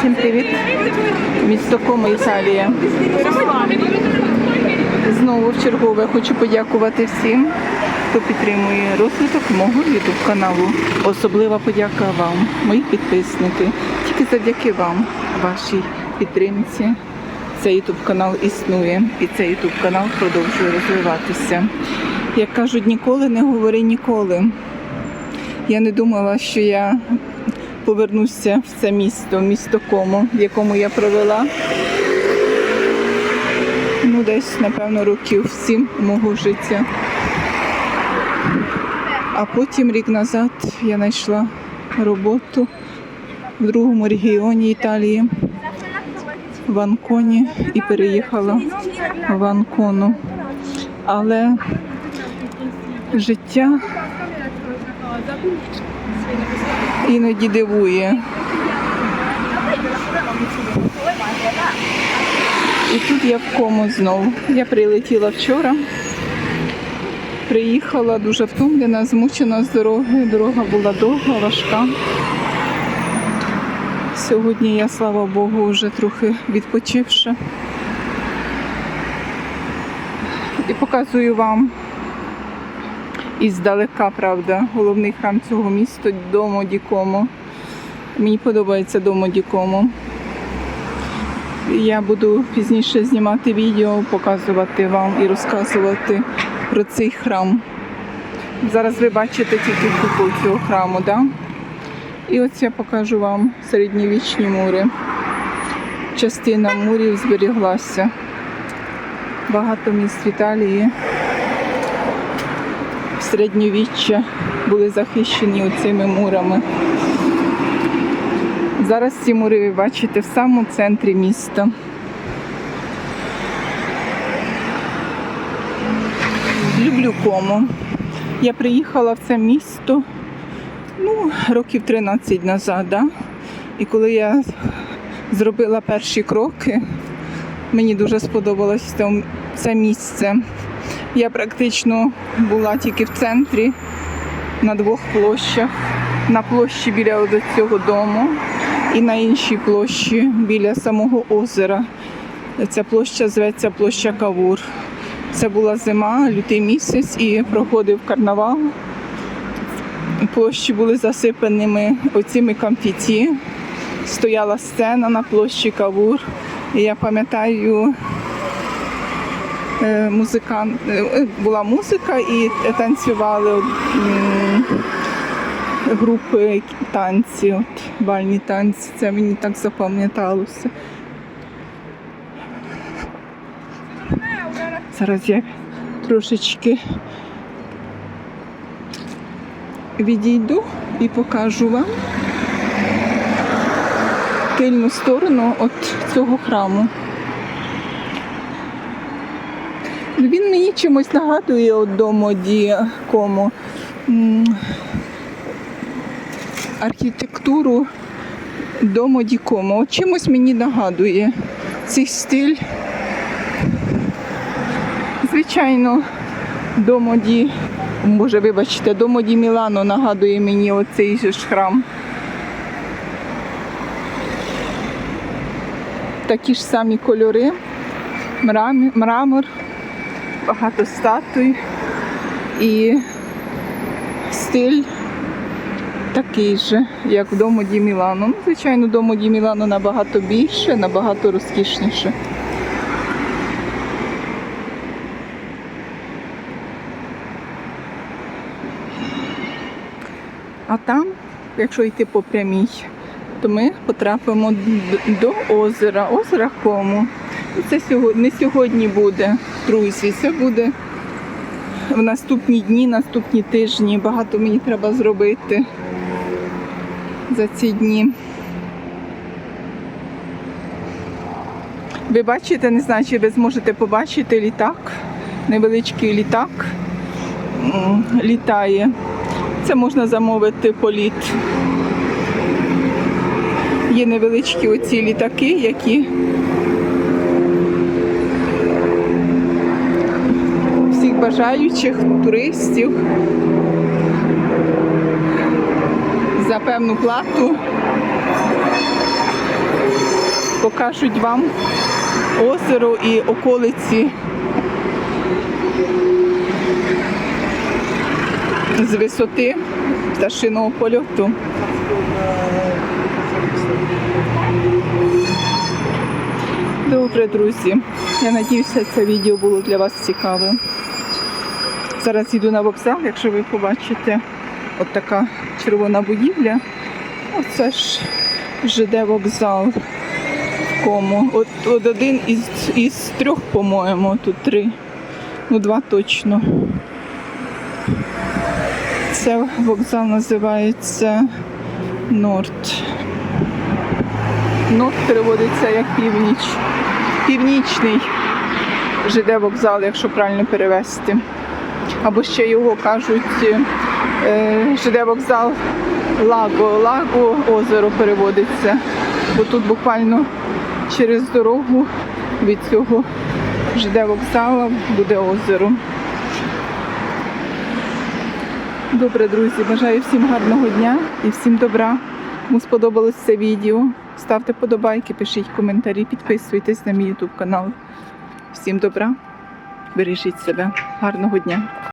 Всім привіт! Місто Комо, Італія. Знову в чергове хочу подякувати всім, хто підтримує розвиток мого YouTube каналу. Особлива подяка вам, мої підписники. Тільки завдяки вам, вашій підтримці. Цей YouTube канал існує і цей YouTube канал продовжує розвиватися. Як кажуть, ніколи не говори ніколи. Я не думала, що я повернуся в це місто, місто Комо, в якому я провела. Ну, десь, напевно, років сім мого життя. А потім рік назад я знайшла роботу в другому регіоні Італії, в Анконі, і переїхала в Анкону. Але життя іноді дивує. І тут я в кому знову. Я прилетіла вчора, приїхала дуже втомлена, змучена з дороги. Дорога була довга, важка. Сьогодні я, слава Богу, вже трохи відпочивши. І показую вам іздалека, правда, головний храм цього міста Домо Дікомо. Мені подобається Домо Дікомо. Я буду пізніше знімати відео, показувати вам і розказувати про цей храм. Зараз ви бачите тільки купол цього храму, да? І ось я покажу вам середньовічні мури. Частина мурів зберіглася. Багато міст в Італії середньовіччя були захищені цими мурами. Зараз ці мури ви бачите в самому центрі міста. Люблю кому. Я приїхала в це місто ну, років 13 назад. Да? І коли я зробила перші кроки, мені дуже сподобалось це місце. Я практично була тільки в центрі на двох площах. На площі біля цього дому і на іншій площі біля самого озера. Ця площа зветься площа Кавур. Це була зима, лютий місяць і проходив карнавал. Площі були засипаними оціми камфіті. Стояла сцена на площі Кавур. І я пам'ятаю, музикант, е, була музика і танцювали групи танці, бальні танці. Це мені так запам'яталося. Зараз я трошечки відійду і покажу вам тильну сторону от цього храму. Він мені чимось нагадує от дому Діакому архітектуру дому Дікомо. От чимось мені нагадує цей стиль. Звичайно, домо Ді, може, вибачте, домо Ді Мілано нагадує мені оцей же ж храм. Такі ж самі кольори, мрамор, багато статуй і стиль такий же, як в дому Ді Мілано. Ну, звичайно, дому Ді Мілано набагато більше, набагато розкішніше. А там, якщо йти по прямій, то ми потрапимо до озера, озера Кому. Це сьогодні, не сьогодні буде, друзі, це буде в наступні дні, наступні тижні. Багато мені треба зробити за ці дні. Ви бачите, не знаю, чи ви зможете побачити літак, невеличкий літак літає. Це можна замовити політ. Є невеличкі оці літаки, які бажаючих туристів за певну плату покажуть вам озеро і околиці з висоти пташиного польоту. Добре, друзі. Я надіюся, це відео було для вас цікавим. Зараз йду на вокзал, якщо ви побачите, от така червона будівля. Оце ж ЖД вокзал. В кому? От, от один із, із трьох, по-моєму, тут три. Ну, два точно. Це вокзал називається Норд. Норд переводиться як північ. Північний ЖД вокзал, якщо правильно перевести. Або ще його кажуть е, ЖД вокзал Лаго. Лаго озеро переводиться. Бо тут буквально через дорогу від цього ЖД вокзалу буде озеро. Добре, друзі, бажаю всім гарного дня і всім добра. Кому сподобалось це відео, ставте подобайки, пишіть коментарі, підписуйтесь на мій YouTube канал. Всім добра, бережіть себе, гарного дня!